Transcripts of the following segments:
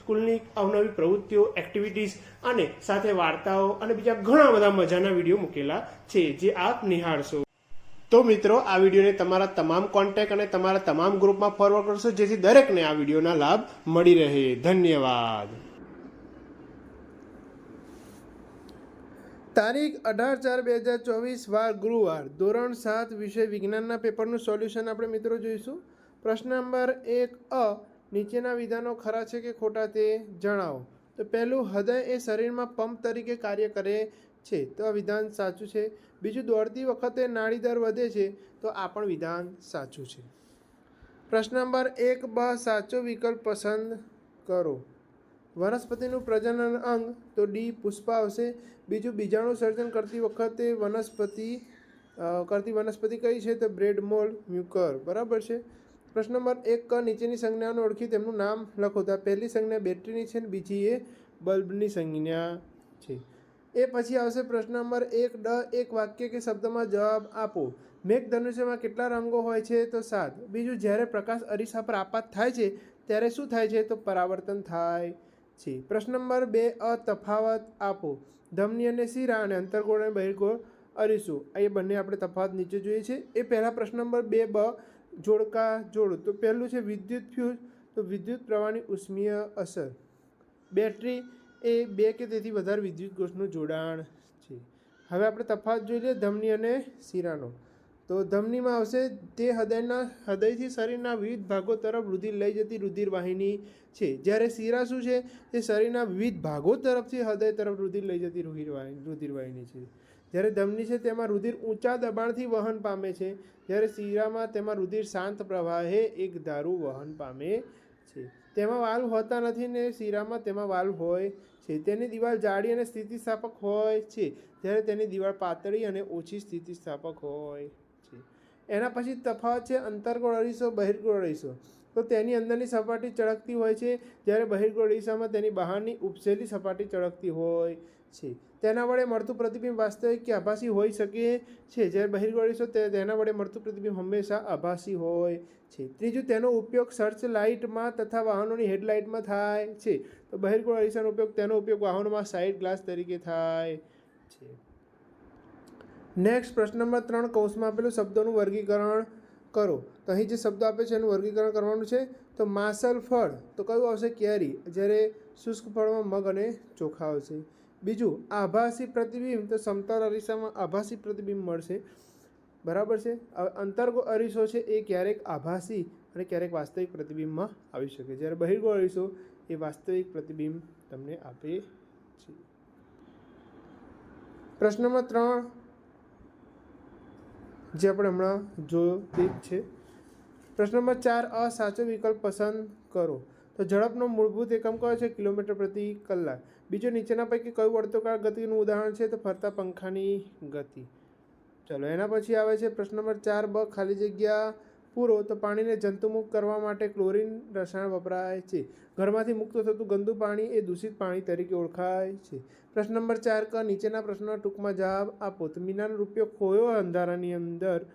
સ્કૂલની અવનવી પ્રવૃત્તિઓ એક્ટિવિટીઝ અને સાથે વાર્તાઓ અને બીજા ઘણા બધા મજાના વીડિયો મૂકેલા છે જે આપ નિહાળશો. તો મિત્રો, આ વિડીયોને તમારા તમામ કોન્ટેક્ટ અને તમારા તમામ ગ્રુપમાં ફોરવર્ડ કરશો, જેથી દરેકને આ વિડીયોના લાભ મળી રહે. ધન્યવાદ. તારીખ અઢાર ચાર બે હજાર ચોવીસ, વાર ગુરુવાર. ધોરણ સાત વિષય વિજ્ઞાનના પેપરનું સોલ્યુશન આપણે મિત્રો જોઈશું. પ્રશ્ન નંબર એક અ નીચેના વિધાનો ખરા છે કે ખોટા તે જણાવો. તો પહેલું, હૃદય એ શરીરમાં પંપ તરીકે કાર્ય કરે છે. તો આ વિધાન સાચું છે. બીજું, દોડતી વખતે નાડીદર વધે છે. તો આ પણ વિધાન સાચું છે. પ્રશ્ન નંબર એક, બ, સાચો વિકલ્પ પસંદ કરો. વનસ્પતિનું પ્રજનન અંગ, તો ડી, પુષ્પ આવશે. બીજું, બીજાણુ સર્જન કરતી વખતે વનસ્પતિ કરતી વનસ્પતિ કઈ છે? તો બ્રેડ મોલ મ્યુકર. બરાબર છે? પ્રશ્ન નંબર એક, ક નીચેની સંજ્ઞાઓને ઓળખી તેમનું નામ લખો. તો પહેલી સંજ્ઞા બેટરીની છે ને બીજી એ બલ્બની સંજ્ઞા છે. એ પછી આવશે પ્રશ્ન નંબર એક, ડ, એક વાક્ય કે શબ્દમાં જવાબ આપો. મેઘધનુષ્યમાં કેટલા રંગો હોય છે? તો સાત. બીજું, જ્યારે પ્રકાશ અરીસા પર આપાત થાય છે, ત્યારે શું થાય છે? તો પરાવર્તન થાય છે. પ્રશ્ન નંબર બે, અ, તફાવત આપો. ધમની અને શીરા અને અંતરગોળ અને બહિર્ગોળ અરીસું. એ બંને આપણે તફાવત નીચે જોઈએ છે. એ પહેલા પ્રશ્ન નંબર બે, બ જોડકા જોડો. તો પહેલું છે વિદ્યુત ફ્યુઝ. તો વિદ્યુત પ્રવાહની ઉષ્મીય અસર. બેટરી એ બે કે તેથી વધારે વિદ્યુત કોષનું જોડાણ છે. હવે આપણે તફાવત જોઈ લઈએ ધમની અને શીરાનો. તો ધમનીમાં આવશે તે હૃદયના, હૃદયથી શરીરના વિવિધ ભાગો તરફ રુધિર લઈ જતી રુધિર વાહિની છે. જ્યારે શીરા શું છે? તે શરીરના વિવિધ ભાગો તરફથી હૃદય તરફ રુધિર લઈ જતી રુધિર વાહિની રુધિર વાહિની છે. જ્યારે ધમની છે તેમાં રુધિર ઊંચા દબાણથી વહન પામે છે. જ્યારે શીરામાં તેમાં રુધિર શાંત પ્રવાહે એક ધારું વહન પામે છે. તેમાં વાલ્વ હોતા નથી ને શીરામાં તેમાં વાલ્વ હોય છે. તેની દિવાલ જાડી અને સ્થિતિસ્થાપક હોય છે. જ્યારે તેની દિવાલ પાતળી અને ઓછી સ્થિતિસ્થાપક હોય છે. એના પછી તફાવત છે અંતર્ગોળ અરીસો, બહિર્ગોળ અરીસો. તો તેની અંદરની સપાટી ચળકતી હોય છે. જ્યારે બહિર્ગોળ અરીસામાં તેની બહારની ઉપસેલી સપાટી ચળકતી હોય છે. તેના વડે મળતું પ્રતિબિંબ વાસ્તવિક કે આભાસી હોઈ શકે છે. જ્યારે બહિર્ગોળ છો, તે તેના વડે મળતું પ્રતિબિંબ હંમેશા આભાસી હોય છે. ત્રીજું, તેનો ઉપયોગ સર્ચ લાઇટમાં તથા વાહનોની હેડલાઇટમાં થાય છે. તો બહિર્ગોળ અરીસાનો ઉપયોગ તેનો ઉપયોગ વાહનોમાં સાઇડ ગ્લાસ તરીકે થાય છે. નેક્સ્ટ પ્રશ્ન નંબર ત્રણ, કૌંસમાં આપેલું શબ્દોનું વર્ગીકરણ કરો. તો અહીં જે શબ્દો આપે છે, એનું વર્ગીકરણ કરવાનું છે. તો માસલ ફળ, તો કયું આવશે? કેરી, જ્યારે શુષ્ક ફળમાં મગ અને ચોખા આવશે. બીજું, આભાસી પ્રતિબિંબ, તો સમતલ અરીસામાં આભાસી પ્રતિબિંબ મળશે. બરાબર છે? અંતર્ગો અરીસો છે એ ક્યારેક આભાસી અને ક્યારેક વાસ્તવિક પ્રતિબિંબમાં આવી શકે જ્યારે બહિર્ગો અરીસો, એ વાસ્તવિક પ્રતિબિંબ તમને આપે છે. પ્રશ્ન નંબર ત્રણ, જે આપણે હમણાં જોયો તે જ છે. પ્રશ્ન નંબર ચાર અ સાચો વિકલ્પ પસંદ કરો. તો ઝડપનો મૂળભૂત એકમ કયો છે? કિલોમીટર પ્રતિ કલાક. બીજો નીચેના પૈકી કયું વર્તુળાકાર ગતિનું ઉદાહરણ છે તો ફરતા પંખાની ગતિ. ચલો, એના પછી આવે છે પ્રશ્ન નંબર ચાર, બ, ખાલી જગ્યા પૂરો તો પાણીને જંતુમુક્ત કરવા માટે ક્લોરીન રસાયણ વપરાય છે. ઘરમાંથી મુક્ત થતું ગંદુ પાણી એ દૂષિત પાણી તરીકે ઓળખાય છે. પ્રશ્ન નંબર ચાર, ક, નીચેના પ્રશ્નોના ટૂંકમાં જવાબ આપો. તો મીનાનો રૂપિયો ખોયો અંધારાની અંદર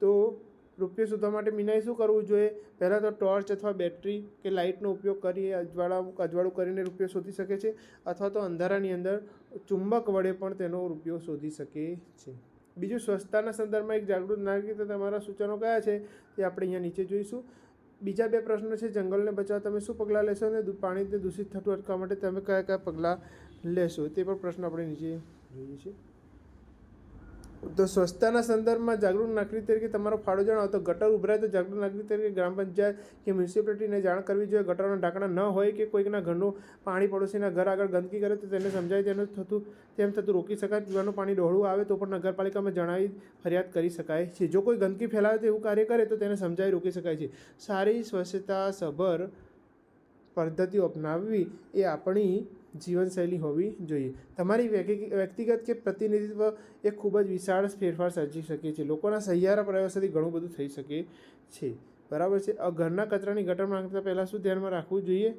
તો રૂપિયો શોધવા માટે મીનાએ શું કરવું જોઈએ? પહેલાં તો ટોર્ચ અથવા બેટરી કે લાઇટનો ઉપયોગ કરી અજવાળા, અજવાળું કરીને રૂપિયો શોધી શકે છે અથવા તો અંધારાની અંદર ચુંબક વડે પણ તેનો રૂપિયો શોધી શકે છે. બીજું, સ્વચ્છતાના સંદર્ભમાં એક જાગૃત નાગરિક તમારા સૂચનો કયા છે તે આપણે અહીંયા નીચે જોઈશું. બીજા બે પ્રશ્નો છે, જંગલને બચાવવા તમે શું પગલાં લેશો અને પાણીને દૂષિત થતું અટકાવવા માટે તમે કયા કયા પગલાં લેશો તે પણ પ્રશ્ન આપણે નીચે જોઈએ છીએ તો સ્વચ્છતાના સંદર્ભમાં જાગૃત નાગરિક તરીકે તમારો ફાળો જણાવો. તો ગટર ઉભરાય તો જાગૃત નાગરિક તરીકે ગ્રામ પંચાયત કે મ્યુનિસિપાલિટીને જાણ કરવી જોઈએ. ગટરના ઢાંકણા ન હોય કે કોઈકના ઘરનું પાણી પડોશીના ઘર આગળ ગંદકી કરે તો તેને સમજાય તેનું થતું, તેમ થતું રોકી શકાય. પીવાનું પાણી ડહોળું આવે તો પણ નગરપાલિકામાં જણાવી ફરિયાદ કરી શકાય છે. જો કોઈ ગંદકી ફેલાવે તો એવું કાર્ય કરે તો તેને સમજાવી રોકી શકાય છે. સારી સ્વચ્છતા સભર પદ્ધતિઓ અપનાવવી એ આપણી જીવનશૈલી હોવી જોઈએ. તમારી વ્યક્તિ- વ્યક્તિગત કે પ્રતિનિધિત્વ એ ખૂબ જ વિશાળ ફેરફાર સર્જી શકે છે. લોકોના સહિયારા પ્રયાસોથી ઘણું બધું થઈ શકે છે. બરાબર છે? ઘરના કચરાની ગટરમાં નાખતા પહેલાં શું ધ્યાનમાં રાખવું જોઈએ?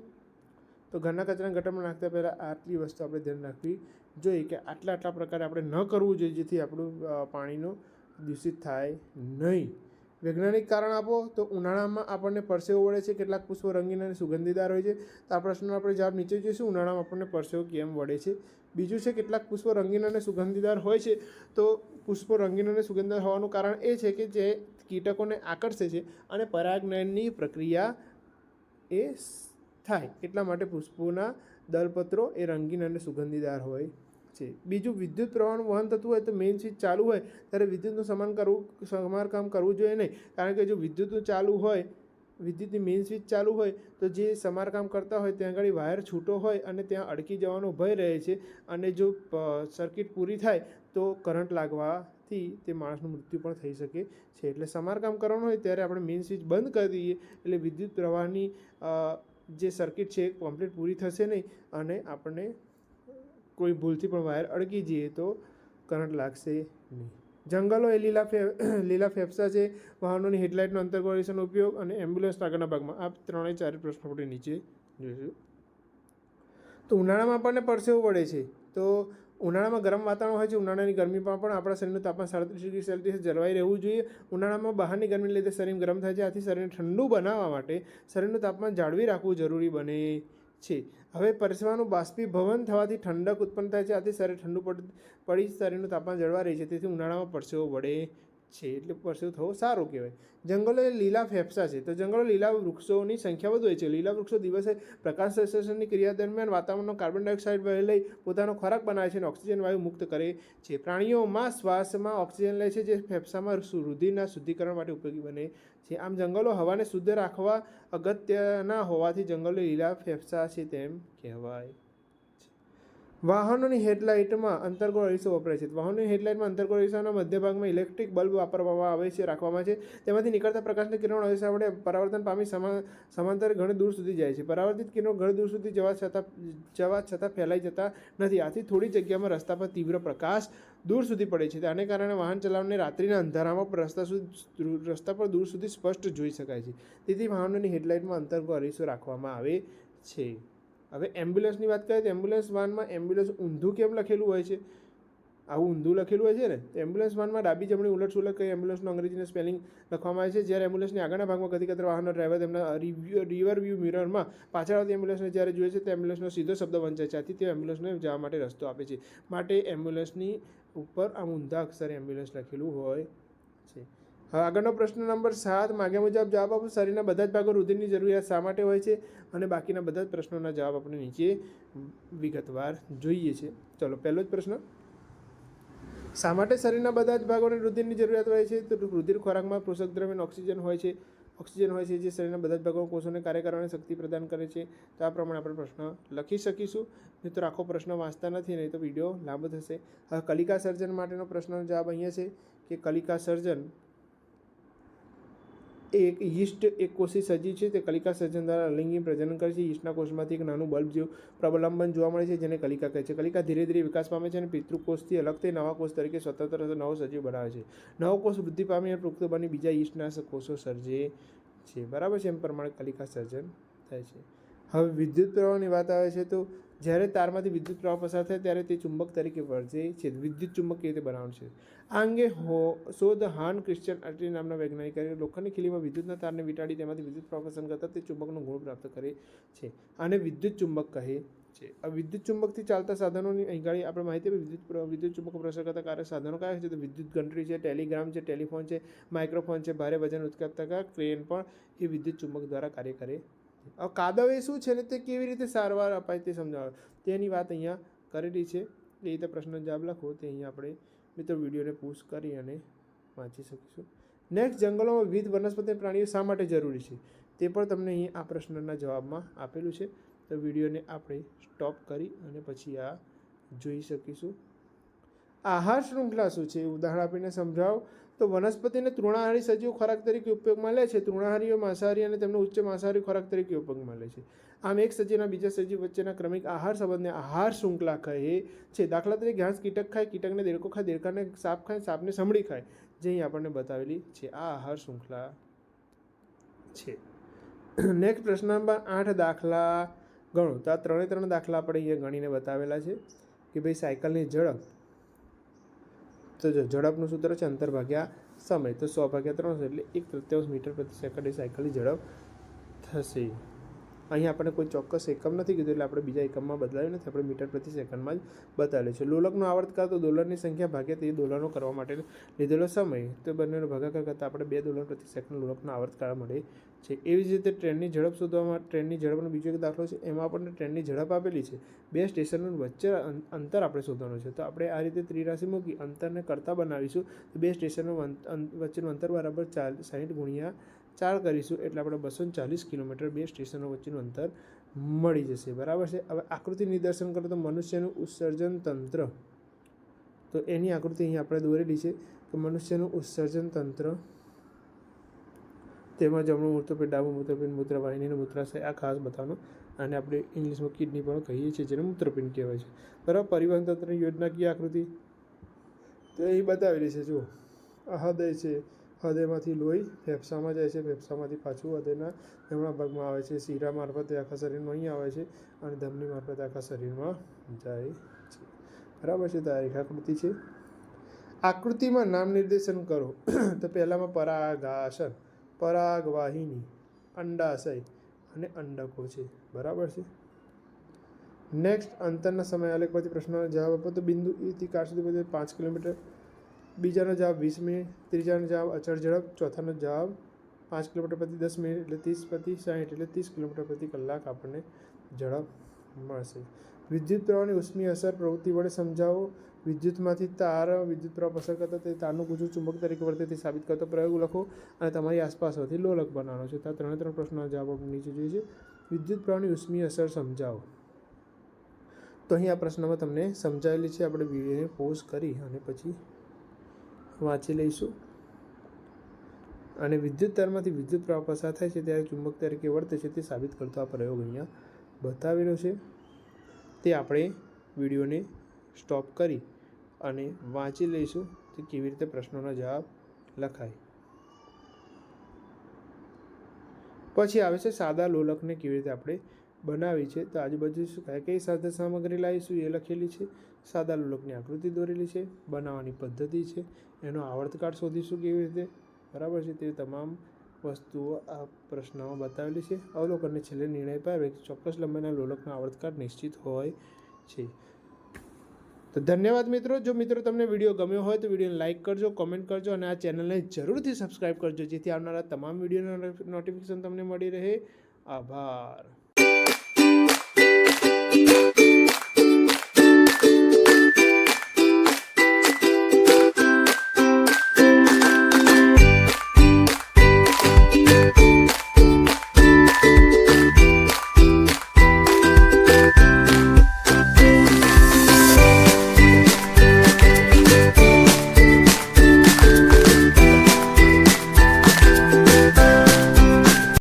તો ઘરના કચરાના ગટરમાં નાખતા પહેલાં આટલી વસ્તુ આપણે ધ્યાન રાખવી જોઈએ કે આટલા આટલા પ્રકારે આપણે ન કરવું જોઈએ જેથી આપણું પાણીનું દૂષિત થાય નહીં. વૈજ્ઞાનિક કારણ આપો તો ઉનાળામાં આપણને પરસેવો વળે છે, કેટલાક પુષ્પો રંગીન અને સુગંધીદાર હોય છે. તો આ પ્રશ્નનો આપણે જવાબ નીચે જોઈશું. ઉનાળામાં આપણને પરસેવો કેમ વળે છે? બીજું છે, કેટલાક પુષ્પો રંગીન અને સુગંધીદાર હોય છે. તો પુષ્પો રંગીન અને સુગંધીદાર હોવાનું કારણ એ છે કે જે કીટકોને આકર્ષે છે અને પરાગનયનની પ્રક્રિયા એ થાય. એટલા માટે પુષ્પોના દલપત્રો એ રંગીન અને સુગંધીદાર હોય. છે. બીજું વિદ્યુત પ્રવાહનું વહન થતું હોય તો મેઇન સ્વિચ ચાલુ હોય, ત્યારે વિદ્યુતનું સમાન કરવું સમારકામ કરવું જોઈએ નહીં. કારણ કે જો વિદ્યુતનું ચાલુ હોય, વિદ્યુતની મેઇન સ્વિચ ચાલુ હોય, તો જે સમારકામ કરતા હોય ત્યાં આગળ વાયર છૂટો હોય અને ત્યાં અડકી જવાનો ભય રહે છે. અને જો સર્કિટ પૂરી થાય, તો કરંટ લાગવાથી તે માણસનું મૃત્યુ પણ થઈ શકે છે. એટલે સમારકામ કરવાનું હોય ત્યારે આપણે મેઇન સ્વિચ બંધ કરી દઈએ, એટલે વિદ્યુત પ્રવાહની જે સર્કિટ છે એ કમ્પ્લીટ પૂરી થશે નહીં અને આપણને કોઈ ભૂલથી પણ વાયર અડકી જઈએ તો કરંટ લાગશે નહીં. જંગલો એ લીલા ફે, લીલા ફેફસા છે. વાહનોની હેડલાઇટનો અંતર્ગોળીસનો ઉપયોગ અને એમ્બ્યુલન્સના આગળના ભાગમાં આ ત્રણેય ચાર પ્રશ્નો આપણે નીચે જોઈશું. તો ઉનાળામાં આપણને પરસેવો પડે છે. તો ઉનાળામાં ગરમ વાતાવરણ હોય છે. ઉનાળાની ગરમીમાં પણ આપણા શરીરનું તાપમાન સાડત્રીસ ડિગ્રી સેલ્સિયસ જળવાઈ રહેવું જોઈએ. ઉનાળામાં બહારની ગરમીને લીધે શરીર ગરમ થાય છે. આથી શરીરને ઠંડુ બનાવવા માટે શરીરનું તાપમાન જાળવી રાખવું જરૂરી બને. છે. હવે પરસેવાનું બાષ્પીભવન થવાથી ઠંડક ઉત્પન્ન થાય છે. આથી શરીર ઠંડુ પડ, પડી શરીરનું તાપમાન જળવા રહે છે. તેથી ઉનાળામાં પરસેવો વળે છે. એટલે પરસેવો થવો સારું કહેવાય. જંગલો લીલા ફેફસા છે. તો જંગલો લીલા વૃક્ષોની સંખ્યા વધુ હોય છે. લીલા વૃક્ષો દિવસે પ્રકાશ સંશ્લેષણની ક્રિયા દરમિયાન વાતાવરણનો કાર્બન ડાયોક્સાઇડ વહી લઈ પોતાનો ખોરાક બનાવે છે અને ઓક્સિજન વાયુ મુક્ત કરે છે. પ્રાણીઓમાં શ્વાસમાં ઓક્સિજન લે છે, જે ફેફસામાં રુધિરના શુદ્ધિકરણ માટે ઉપયોગી બને છે. આમ જંગલો હવાને શુદ્ધ રાખવા અગત્યના હોવાથી જંગલો લીલા ફેફસા છે તેમ કહેવાય. વાહનોની હેડલાઇટમાં અંતર્ગોળ અરીસો વપરાય છે. વાહનોની હેડલાઇટમાં અંતર્ગોળ અરીસાના મધ્ય ઇલેક્ટ્રિક બલ્બ વાપરવામાં આવે છે, રાખવામાં છે. તેમાંથી નીકળતા પ્રકાશના કિરણો અરીસા વડે પરાવર્તન પામી સમા, સમાંતર ઘણી દૂર સુધી જાય છે. પરાવર્તિત કિરણો ઘણી દૂર સુધી જવા છતાં જવા છતાં ફેલાઈ જતા નથી. આથી થોડી જગ્યામાં રસ્તા પર તીવ્ર પ્રકાશ દૂર સુધી પડે છે. આને કારણે વાહન ચલાવને રાત્રિના અંધારામાં પણ રસ્તા સુધી રસ્તા પર દૂર સુધી સ્પષ્ટ જોઈ શકાય છે. તેથી વાહનોની હેડલાઇટમાં અંતર્ગો અરીસો રાખવામાં આવે છે. હવે એમ્બ્યુલન્સની વાત કરીએ તો એમ્બ્યુલન્સ વાનમાં એમ્બ્યુલન્સ ઊંધું કેમ લખેલું હોય છે? આવું ઊંધું લખેલું હોય છે ને? તો એમ્બ્યુલન્સ વાનમાં ડાબી જમણી ઉલટ સુલટ કરી એમ્બ્યુલન્સનું અંગ્રેજીનું સ્પેલિંગ લખવામાં આવે છે. જ્યારે એમ્બ્યુલન્સની આગળના ભાગમાં ગતિ કરતા વાહનનો ડ્રાઈવર તેમના રિવર વ્યૂ મિરરમાં પાછળ આવતી એમ્બ્યુલન્સને જ્યારે જોઈએ છે, તો એમ્બ્યુલન્સનો સીધો શબ્દ વંચાય છે. આથી તે એમ્બ્યુલન્સને જવા માટે રસ્તો આપે છે. માટે એમ્બ્યુલન્સની ઉપર આમ ઊંધા અક્ષરે એમ્બ્યુલન્સ લખેલું હોય છે. આગળનો પ્રશ્ન નંબર સાત, માગ્યા મુજબ જવાબ આપો. શરીરના બધા જ ભાગો રુધિરની જરૂરિયાત શા માટે હોય છે? અને બાકીના બધા જ પ્રશ્નોના જવાબ આપણે નીચે વિગતવાર જોઈએ છે. ચલો, પહેલો જ પ્રશ્ન. શા માટે શરીરના બધા જ ભાગોને રુધિરની જરૂરિયાત હોય છે? તો રુધિર ખોરાકમાં પોષક દ્રવ્ય ઓક્સિજન હોય છે. ઓક્સિજન હોય છે જે શરીરના બધા જ ભાગો કોષોને કાર્ય કરવાની શક્તિ પ્રદાન કરે છે. તો આ પ્રમાણે આપણે પ્રશ્ન લખી શકીશું. નહીં તો આખો પ્રશ્ન વાંચતા નથી, નહીં તો વીડિયો લાંબો થશે. હવે કલિકા સર્જન માટેનો પ્રશ્નનો જવાબ અહીંયા છે કે કલિકા સર્જન એક યીસ્ટ એક કોષી સજીવ છે, તે કલિકા સર્જન દ્વારા અલિંગી પ્રજનન કરે છે. યીસ્ટના કોષમાંથી એક નાનું બલ્બ જેવું પ્રબલંબન જોવા મળે છે, જેને કલિકા કહે છે. કલિકા ધીરે ધીરે વિકાસ પામે છે અને પિતૃકોષથી અલગ થઈ નવા કોષ તરીકે સ્વતંત્ર નવો સજીવ બનાવે છે. નવો કોષ વૃદ્ધિ પામી અને પુખ્ત બની બીજા યીસ્ટના કોષો સર્જે છે. બરાબર છે? એમ પ્રમાણે કલિકા સર્જન થાય છે. હવે વિદ્યુત પ્રવાહની વાત આવે છે તો જ્યારે તારમાંથી વિદ્યુત પ્રવાહ પસાર થાય ત્યારે તે ચુંબક તરીકે વર્તે છે. વિદ્યુત ચુંબક કેવી રીતે બનાવવાનું છે? આ અંગે હો, શોધ હાન ક્રિશ્ચિયન આર્ટી નામના વૈજ્ઞાનિકે લોખંડની ખીલીમાં વિદ્યુતના તારને વીંટાળી તેમાંથી વિદ્યુત પ્રવાહ પસંદ કરતા તે ચુંબકનો ગુણ પ્રાપ્ત કરે છે અને વિદ્યુત ચુંબક કહે છે. આ વિદ્યુત ચુંબકથી ચાલતા સાધનોની અહીં આપણે માહિતી વિદ્યુત વિદ્યુત ચુંબક પ્રસાર કરતા કાર્ય સાધનો કયા છે? તો વિદ્યુત ઘંટડી છે, ટેલિગ્રામ છે, ટેલિફોન છે, માઇક્રોફોન છે, ભારે વજન ઉચકાતા ક્રેન પણ એ વિદ્યુત ચુંબક દ્વારા કાર્ય કરે હવે કાદવ એ શું છે ને તે કેવી રીતે સારવાર અપાય તે સમજાવે. તેની વાત અહીંયા કરેલી છે. એ રીતે પ્રશ્નનો જવાબ લખો. તે અહીંયા આપણે મિત્રો વિડીયોને પોસ્ટ કરી અને વાંચી શકીશું. નેક્સ્ટ જંગલોમાં વિવિધ વનસ્પતિ પ્રાણીઓ શા માટે જરૂરી છે? તે પણ તમને અહીં આ પ્રશ્નના જવાબમાં આપેલું છે. તો વિડીયોને આપણે સ્ટોપ કરી અને પછી આ જોઈ શકીશું. આહાર શૃંખલા શું છે? ઉદાહરણ આપીને સમજાવો. તો વનસ્પતિને તૃણાહારી સજીવ ખોરાક તરીકે ઉપયોગમાં લે છે. તૃણાહારીઓ માંસાહારી અને તેમનો ઉચ્ચ માંસાહારી ખોરાક તરીકે ઉપયોગમાં લે છે. આમ એક સજીવના બીજા સજીવ વચ્ચેના ક્રમિક આહાર સંબંધને આહાર શૃંખલા કહે છે. દાખલા તરીકે ઘાસ કીટક ખાય, કીટકને દેડકો ખાય, દેડકાને સાપ ખાય, સાપને સમડી ખાય. જે અહીં આપણને બતાવેલી છે. આ આહાર શૃંખલા છે. નેક્સ્ટ પ્રશ્ન નંબર આઠ દાખલા ગણો. તો આ ત્રણે ત્રણ દાખલા આપણે અહીંયા ગણીને બતાવેલા છે કે ભાઈ સાયકલની ઝડપ તો જો, ઝડપનું સૂત્ર છે અંતર ભાગ્યા સમય. તો સો ભાગ્યા ત્રણસો એટલે એક તૃત્યાંશ મીટર પ્રતિ સેકન્ડ સાયકલની ઝડપ થશે. અહીં આપણને કોઈ ચોક્કસ એકમ નથી કીધું એટલે આપણે બીજા એકમમાં બદલાયું નથી. આપણે મીટર પ્રતિ સેકન્ડમાં જ બતાવેલું છે. લોલકનો આવર્તકાળ તો ડોલરની સંખ્યા ભાગે તે દોલનો કરવા માટે લીધેલો સમય. તો બંનેનો ભાગાકાર કરતાં આપણે બે દોલન પ્રતિ સેકન્ડ લોલકનો આવર્તકાળ મળે છે. એવી જ રીતે ટ્રેનની ઝડપ શોધવામાં ટ્રેનની ઝડપનો બીજો એક દાખલો છે. એમાં આપણને ટ્રેનની ઝડપ આપેલી છે. બે સ્ટેશનનું વચ્ચે અંતર આપણે શોધવાનું છે. તો આપણે આ રીતે ત્રિરાશી મૂકી અંતરને કરતાં બનાવીશું. તો બે સ્ટેશનો વચ્ચેનું અંતર બરાબર ચાલ સાહીઠ ગુણ્યા ચાર કરીશું એટલે આપણે બસો ચાલીસ કિલોમીટર બે સ્ટેશનો વચ્ચેનું અંતર મળી જશે. બરાબર છે? હવે આકૃતિ નિદર્શન કરો તો મનુષ્યનું ઉત્સર્જન તંત્ર. તો એની આકૃતિ અહીં આપણે દોરેલી છે કે મનુષ્યનું ઉત્સર્જન તંત્ર તેમાં જમણું મૂત્રપેટ ડાબું મૂત્રપિંડ મૂત્રવાહિનીનું મૂત્રાશય, આ ખાસ બતાવવાનું. અને આપણે ઇંગ્લિશમાં કિડની પણ કહીએ છીએ જેને મૂત્રપિંડ કહેવાય છે. બરાબર? પરિવહન તંત્રની યોજનાકીય આકૃતિ? તો અહીં બતાવેલી છે, જુઓ. આ હૃદય છે. હૃદયમાંથી લોહી ફેફસામાં જાય છે. ફેફસામાંથી પાછું હૃદયના જમણા ભાગમાં આવે છે. શીરા મારફતે આખા શરીરમાં અહીં આવે છે અને ધમની મારફતે આખા શરીરમાં જાય છે. બરાબર છે? તો આ રેખાકૃતિ છે. આકૃતિમાં નામ નિર્દેશન કરો. તો પહેલાંમાં પરાગાસન, પરાગવાહિની, અંડાશય અને અંડકો છે. બરાબર છે? નેક્સ્ટ અંતરના સમય આલેખ પરથી પ્રશ્નનો જવાબ આપો. તો બિંદુ એથી કાર સુધી પાંચ કિલોમીટર બીજાનો જવાબ વીસ મિનિટ, ત્રીજાનો જવાબ અચળ ઝડપ, ચોથાનો જવાબ પાંચ કિલોમીટર પ્રતિ દસ મિનિટ એટલે ત્રીસ પ્રતિ સાઠ એટલે ત્રીસ કિલોમીટર પ્રતિ કલાક આપણને ઝડપ મળશે. વિદ્યુત પ્રવાહની ઉષ્મી અસર પ્રવૃત્તિ વડે સમજાવો. વિદ્યુતમાંથી તાર, વિદ્યુત પ્રવાહ પસાર કરતા તે તારનું કૂચું ચુંબક તરીકે વર્તે તે સાબિત કરતો પ્રયોગ લખો અને તમારી આસપાસ હોતી લોલક બનાવવાનો છે. ત્યાં ત્રણે ત્રણ પ્રશ્નોના જવાબ આપણે નીચે જોઈએ છે. વિદ્યુત પ્રવાહની ઉષ્મી અસર સમજાવો. તો અહીં આ પ્રશ્નમાં તમને સમજાયેલી છે. આપણે વિડીયોને પોઝ કરી અને પછી વાંચી લઈશું. અને વિદ્યુત તારમાંથી વિદ્યુત પ્રવાહ પસાર થાય છે ત્યારે ચુંબક તરીકે વર્તે છે તે સાબિત કરતો આ પ્રયોગ અહીંયા બતાવેલો છે. તે આપણે વિડીયોને સ્ટોપ કરી અને વાંચી લઈશું કે કેવી રીતે પ્રશ્નોના જવાબ લખાય. પછી આવે છે સાદા લોલકને કેવી રીતે આપણે બનાવી છે. તો આજુબાજુ કઈ કઈ સાધન સામગ્રી લાવીશું એ લખેલી છે. સાદા લોલકની આકૃતિ દોરેલી છે. બનાવવાની પદ્ધતિ છે. એનો આવર્તકાળ શોધીશું કેવી રીતે? બરાબર છે? તે તમામ વસ્તુઓ આ પ્રશ્નમાં બતાવેલી છે. અવલોકનને છેલ્લે નિર્ણય કે ચોક્કસ લંબાઈના લોલકનો આવર્તકાળ નિશ્ચિત હોય છે. તો ધન્યવાદ મિત્રો. જો મિત્રો તમને વીડિયો ગમ્યો હોય તો વિડીયોને લાઇક કરજો, કોમેન્ટ કરજો અને આ ચેનલને જરૂરથી સબસ્ક્રાઈબ કરજો જેથી આવનારા તમામ વિડીયોના નોટિફિકેશન તમને મળી રહે. આભાર.